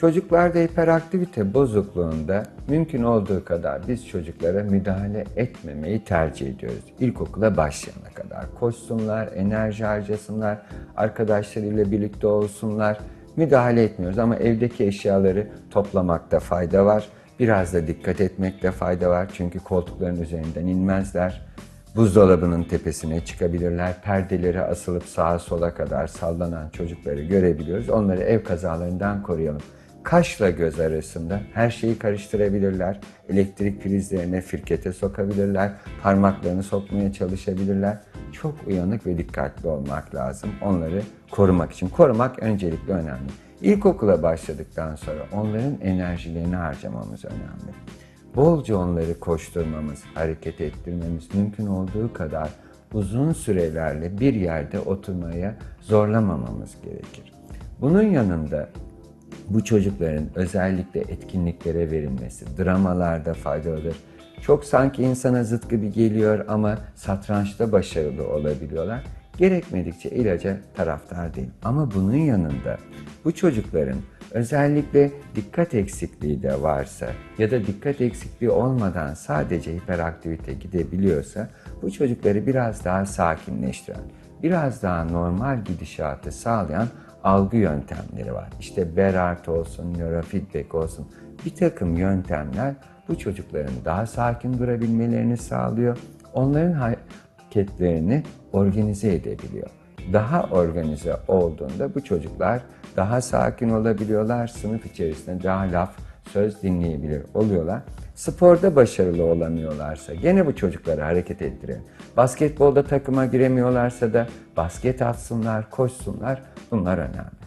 Çocuklarda hiperaktivite bozukluğunda mümkün olduğu kadar biz çocuklara müdahale etmemeyi tercih ediyoruz. İlkokula başlayana kadar koşsunlar, enerji harcasınlar, arkadaşlarıyla birlikte olsunlar. Müdahale etmiyoruz ama evdeki eşyaları toplamakta fayda var. Biraz da dikkat etmekte fayda var çünkü koltukların üzerinden inmezler. Buzdolabının tepesine çıkabilirler. Perdeleri asılıp sağa sola kadar sallanan çocukları görebiliyoruz. Onları ev kazalarından koruyalım. Kaşla göz arasında her şeyi karıştırabilirler. Elektrik prizlerine firkete sokabilirler. Parmaklarını sokmaya çalışabilirler. Çok uyanık ve dikkatli olmak lazım onları korumak için. Korumak öncelikle önemli. İlkokula başladıktan sonra onların enerjilerini harcamamız önemli. Bolca onları koşturmamız, hareket ettirmemiz mümkün olduğu kadar uzun sürelerle bir yerde oturmaya zorlamamamız gerekir. Bunun yanında bu çocukların özellikle etkinliklere verilmesi, dramalarda faydalıdır. Çok sanki insana zıt gibi geliyor ama satrançta başarılı olabiliyorlar. Gerekmedikçe ilaca taraftar değil. Ama bunun yanında bu çocukların özellikle dikkat eksikliği de varsa ya da dikkat eksikliği olmadan sadece hiperaktivite gidebiliyorsa bu çocukları biraz daha sakinleştiren, biraz daha normal gidişatı sağlayan algı yöntemleri var. İşte Berart olsun, neurofeedback olsun bir takım yöntemler bu çocukların daha sakin durabilmelerini sağlıyor. Onların hareketlerini organize edebiliyor. Daha organize olduğunda bu çocuklar daha sakin olabiliyorlar. Sınıf içerisinde daha laf, söz dinleyebilir oluyorlar. Sporda başarılı olamıyorlarsa gene bu çocukları hareket ettirelim. Basketbolda takıma giremiyorlarsa da basket atsınlar, koşsunlar. Bunlar önemli.